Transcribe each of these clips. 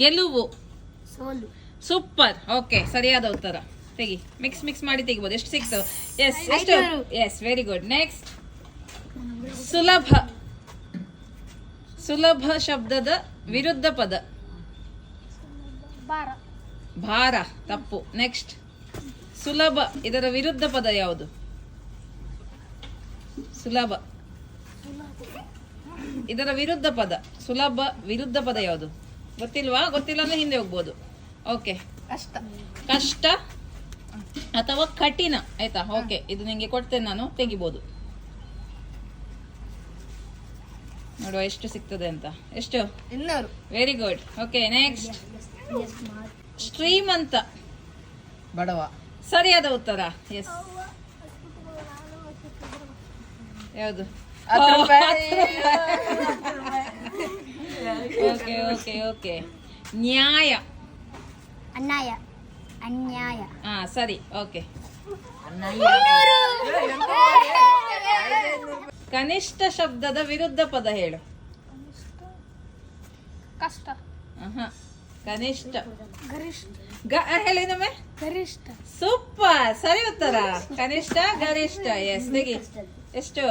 ಗೆಲುವು. ಸೋಲು. Super. Okay ಸರಿಯಾದ ಉತ್ತರ. ತೆಗಿ. ಮಿಕ್ಸ್ ಮಿಕ್ಸ್ ಮಾಡಿ ತೆಗಿಬೋದು. ಎಷ್ಟು ಸಿಕ್ತು? ಎಸ್ ಎಷ್ಟು? ಎಸ್ ವೆರಿ ಗುಡ್ ನೆಕ್ಸ್ಟ್ ಸುಲಭ. ಸುಲಭ ಶಬ್ದದ ವಿರುದ್ಧ ಪದ. ಭಾರ. ತಪ್ಪು. ನೆಕ್ಸ್ಟ್ ಸುಲಭ. ಇದರ ವಿರುದ್ಧ ಪದ ಯಾವುದು? ಸುಲಭ. ಇದರ ವಿರುದ್ಧ ಪದ. ಸುಲಭ ವಿರುದ್ಧ ಪದ ಯಾವುದು? ಗೊತ್ತಿಲ್ವಾ? ಗೊತ್ತಿಲ್ಲ ಅಂದ್ರೆ ಹಿಂದೆ ಹೋಗ್ಬೋದು. ಓಕೆ ಕಷ್ಟ. ಕಷ್ಟ ಅಥವಾ ಕಠಿಣ. ಆಯ್ತಾ? ಓಕೆ ಇದು ನಿಂಗೆ ಕೊಡ್ತೇನೆ ನಾನು. ತೆಗಿಬೋದು. ನೋಡುವ ಎಷ್ಟು ಸಿಗ್ತದೆ ಅಂತ. ಎಷ್ಟು? ಇನ್ನೂರು. ವೆರಿ ಗುಡ್ ಓಕೆ ನೆಕ್ಸ್ಟ್ ಶ್ರೀಮಂತ ಬಡವ. ಸರಿಯಾದ ಉತ್ತರ. ಎಸ್ ಯಾವುದು? ಹತ್ತು ರೂಪಾಯಿ. ಓಕೆ ಓಕೆ ಓಕೆ ನ್ಯಾಯ. ಅನ್ಯಾಯ. ಅನ್ಯಾಯ. ಹಾ ಸರಿ ಓಕೆ ಕನಿಷ್ಠ ಶಬ್ದದ ವಿರುದ್ಧ ಪದ ಹೇಳು. ಕಷ್ಟ. ಆಹಾ. ಕನಿಷ್ಠ. ಗರಿಷ್ಠ. ಗ ಹೇಳಿ ನಮ್ಮೆ ಗರಿಷ್ಠ. ಸೂಪರ್ ಸರಿ ಉತ್ತರ. ಕನಿಷ್ಠ ಗರಿಷ್ಠ ಎಸ್ ತೆಗಿ. ಎಷ್ಟು?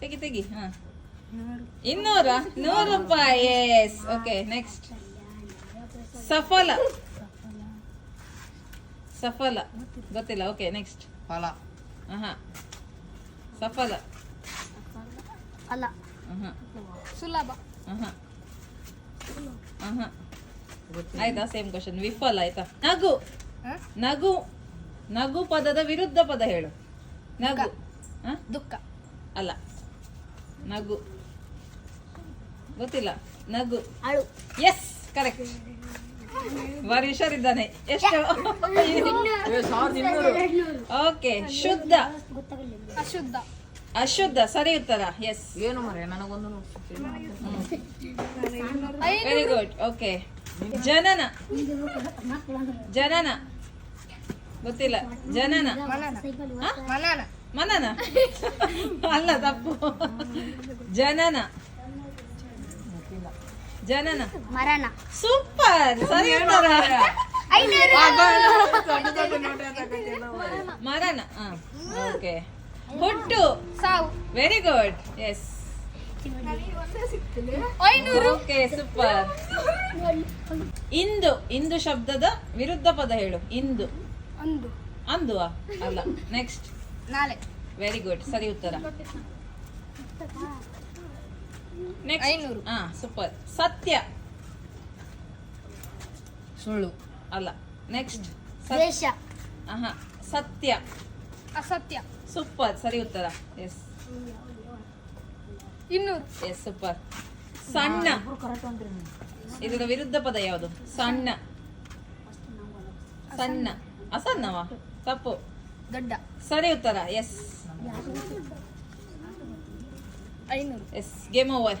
ತೆಗಿ ತೆಗಿ ಹಾ. ಇನ್ನೂರ? ನೂರು ರೂಪಾಯಿ ಎಸ್ ಓಕೆ ನೆಕ್ಸ್ಟ್ ಸಫಲ. ಸಫಲ. ಗೊತ್ತಿಲ್ಲ ಓಕೆ ನೆಕ್ಸ್ಟ್ ಫಲ. ಹಾ ಸಫಲ. ಅಲ್ಲ. ಸುಲಭ. ಆಹಾ. ಆಹಾ. ಆಯ್ತಾ ಸೇಮ್ ಕ್ವಶನ್ ವಿಫಲ ಆಯ್ತಾ? ನಗು. ನಗು. ನಗು ಪದದ ವಿರುದ್ಧ ಪದ ಹೇಳು. ನಗು. ಹ? ದುಃಖ. ಅಲ್ಲ. ನಗು. ಗೊತ್ತಿಲ್ಲ. ನಗು. ಅಳು. ಎಸ್ ಕರೆಕ್ಟ್ ಬಾರಿ ಹುಷಾರಿದ್ದಾನೆ. ಎಷ್ಟು? ಓಕೆ ಶುದ್ಧ. ಅಶುದ್ಧ. ಅಶುದ್ಧ ಸರಿ ಉತ್ತರ. ಎಸ್ ಏನು ಮರೆ ನನಗೊಂದು ವೆರಿ ಗುಡ್ ಓಕೆ ಜನನ. ಜನನ. ಗೊತ್ತಿಲ್ಲ. ಜನನ. ಮನನ. ಮನನ. ಅಲ್ಲ ತಪ್ಪು. ಜನನ. ಜನನ. ಮರಣ. ಸೂಪರ್. ಸರಿ ಮರಣ. ಓಕೆ. ಹುಟ್ಟು. ಸಾವು. Very good yes okay super. ಇಂದು ಇಂದು ಶಬ್ದದ ವಿರುದ್ಧ ಪದ ಹೇಳು. ಇಂದು. ಅಂದು. ಅಂದುವಾ? ಅಲ್ಲ. ನೆಕ್ಸ್ಟ್ ನಾಳೆ. ವೆರಿ ಗುಡ್ ಸರಿ ಉತ್ತರ. ನೆಕ್ಸ್ಟ್ ಐನೂರು. ಹಾ ಸೂಪರ್ ಸತ್ಯ. ಸುಳ್ಳು. ಅಲ್ಲ. ನೆಕ್ಸ್ಟ್ ದ್ವೇಷ. ಆಹಾ ಸತ್ಯ. ಅಸತ್ಯ. ಸೂಪರ್ ಸರಿ ಉತ್ತರ. ಎಸ್ ಇನ್ನೂರು. ಎಸ್ ಸೂಪರ್ ಸಣ್ಣ. ಇದರ ವಿರುದ್ಧ ಪದ ಯಾವುದು? ಸಣ್ಣ. ಸಣ್ಣ. ಅಸನ್ನವಾ ತಪ್ಪು. ದೊಡ್ಡ. ಸರಿ ಉತ್ತರ. ಎಸ್ ಐನೂರು. S game over